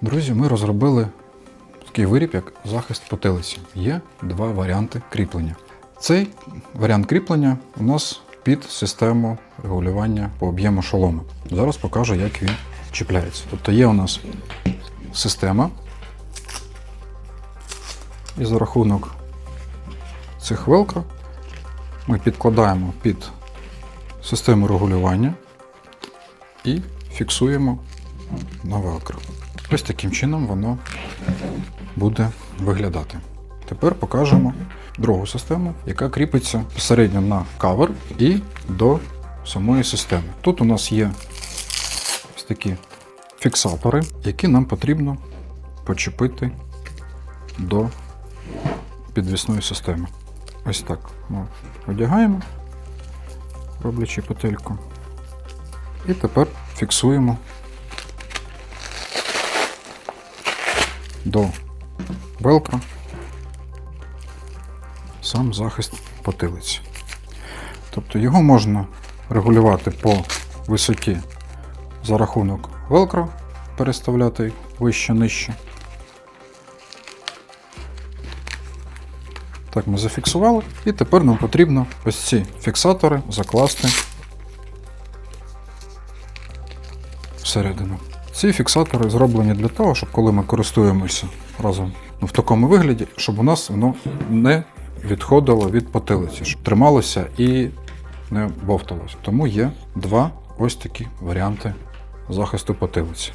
Друзі, ми розробили такий виріб, як захист потилиці. Є два варіанти кріплення. Цей варіант кріплення у нас під систему регулювання по об'єму шолому. Зараз покажу, як він чіпляється. Тобто є у нас система, і за рахунок цих велкро ми підкладаємо під систему регулювання і фіксуємо на велкро. Ось таким чином воно буде виглядати. Тепер покажемо другу систему, яка кріпиться безпосередньо на кавер і до самої системи. Тут у нас є ось такі фіксатори, які нам потрібно почепити до підвісної системи. Ось так ми одягаємо, роблячи петельку. І тепер фіксуємо до велкро сам захист потилиці. Тобто його можна регулювати по висоті за рахунок велкро, переставляти вище нижче. Так, ми зафіксували, і тепер нам потрібно ось ці фіксатори закласти всередину. Ці фіксатори зроблені для того, щоб коли ми користуємося разом ну, в такому вигляді, щоб у нас воно не відходило від потилиці, щоб трималося і не бовталося. Тому є два ось такі варіанти захисту потилиці.